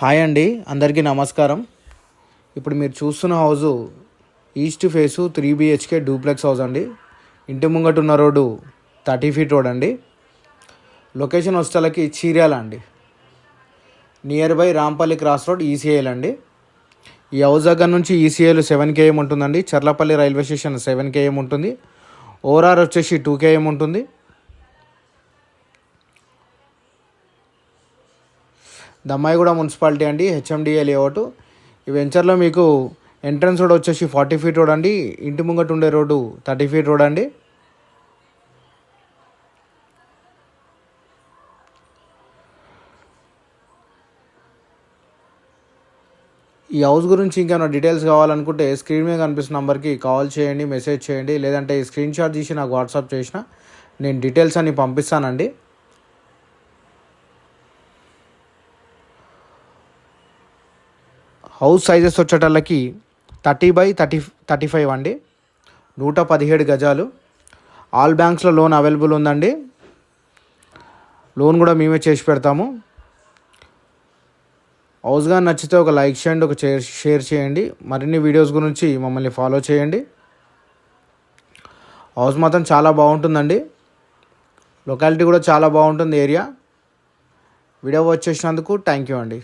Hi అండి అందరికీ నమస్కారం. ఇప్పుడు మీరు చూస్తున్న house east face three BHK duplex house అండి. ఇంటి ముంగట ఉన్న రోడ్డు థర్టీ ఫీట్ రోడ్ అండి. లొకేషన్ వచ్చేలకి చీర్యాల అండి. Near by Rampally cross road ECIL అండి. ఈ హౌస్ దగ్గర నుంచి ఈసీఐలు సెవెన్ కేఎం ఉంటుందండి. Cherlapally railway station seven KM ఉంటుంది. ఓఆర్ఆర్ వచ్చేసి టూ కేఎం ఉంటుంది. దమ్మాయిగూడ మున్సిపాలిటీ అండి హెచ్ఎండిఏ లేఅవుట్. ఈ వెంచర్లో మీకు ఎంట్రన్స్ రోడ్ వచ్చేసి ఫార్టీ ఫీట్ రోడ్ అండి ఇంటి ముంగట ఉండే రోడ్డు థర్టీ ఫీట్ రోడ్ అండి. ఈ హౌస్ గురించి ఇంకేమైనా డీటెయిల్స్ కావాలనుకుంటే స్క్రీన్ మీద కనిపిస్తున్న నెంబర్కి కాల్ చేయండి మెసేజ్ చేయండి లేదంటే ఈ స్క్రీన్ షాట్ తీసి నాకు వాట్సాప్ చేసిన నేను డీటెయిల్స్ అన్ని పంపిస్తానండి. House sizes వచ్చేటల్లకి thirty by thirty thirty five అండి. నూట పదిహేడు గజాలు. ఆల్ బ్యాంక్స్లో లోన్ అవైలబుల్ ఉందండి. లోన్ కూడా మేమే చేసి పెడతాము. హౌస్గా నచ్చితే ఒక లైక్ చేయండి ఒక షేర్ షేర్ చేయండి. మరిన్ని వీడియోస్ గురించి మమ్మల్ని ఫాలో చేయండి. హౌస్ మాత్రం చాలా బాగుంటుందండి. లొకాలిటీ కూడా చాలా బాగుంటుంది ఏరియా వీడియో వచ్చేసినందుకు థ్యాంక్ యూ అండి.